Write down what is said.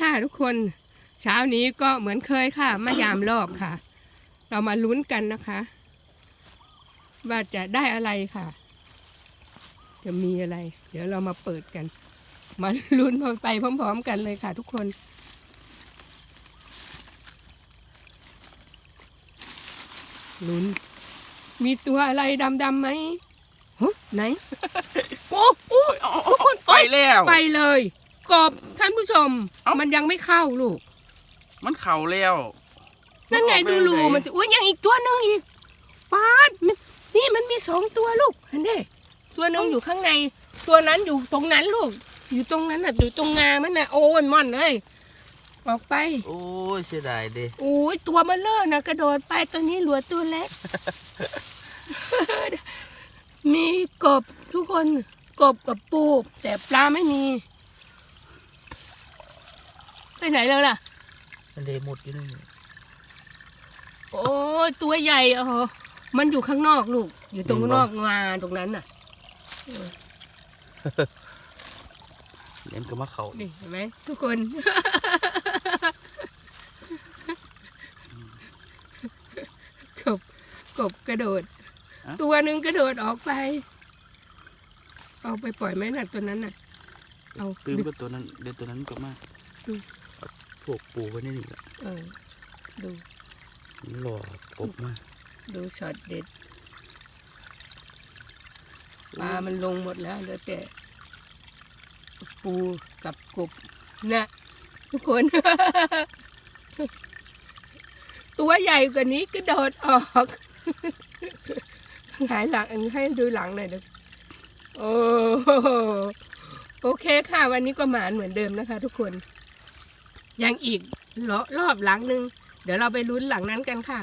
ค่ะทุกคนเช้านี้ก็เหมือนเคยค่ะมายามรอบค่ะ เรามาลุ้นกันนะคะ ว่าจะได้อะไรค่ะ จะมีอะไร เดี๋ยวเรามาเปิดกัน มาลุ้นไปพร้อม ๆ กันเลยค่ะทุกคน ลุ้น มีตัวอะไรดำๆไหมฮะไหน โอ้โอ้ทุกคนไปแล้ว ไปเลย กบท่านผู้ชม เอ้ามั มันยังไม่เข้าลูก มันเข่าแล้วนั่นไงออกดูปรูไหมันจะอุ้ยยังอีกตัวหนึงอีกป๊าดมันนี่มันมีสองตัวลูกเห็นดิตัวหนึงอยู่ข้างใน ตัวนั้นอยู่ตรงนั้นลูก อยู่ตรงนั้นน่ะอยู่ตรงงามันน่ะโอ้ยม่อนเลยออกไปโอ้ยเสียดายเด้โอ้ยตัวมันเลอะนะกระโดดไปตัวนี้เหลือตัวเล็ก มีกบทุกคนกบกับปู แต่ปลาไม่มี ไปไหนแล้วล่ะ มันเดหมดอยู่นี่โอ้ยตัวใหญ่อ๋อมันอยู่ข้างนอกลูก อยู่ตรงนอกงาตรงนั้นน่ะเล่นก็มาเข่านี่เห็นไหมทุกคน กบกบกระโดด ตัวหนึ่งกระโดดออกไป เอาไปปล่อยไหมน่ะตัวนั้นน่ะ เอาตื้มก็ตัวนั้นเดี๋ยวตัวนั้นก็มาอืมเอาพ วกปูไว้ในนี่แหละเออ ดูมันหลอกกบมาดูช็อตเด็ดปลามันลงหมดแล้วเหลือแต่ปูกับกบนะทุกคน ตัวใหญ่กว่านี้กระโดดออกหายหลังอันให้ดูหลังหน่อยนะโอ้โหโอเคค่ะ วันนี้ก็หมานเหมือนเดิมนะคะทุกคน ยังอีกรอบหลังหนึ่งเดี๋ยวเราไปลุ้นหลังนั้นกันค่ะ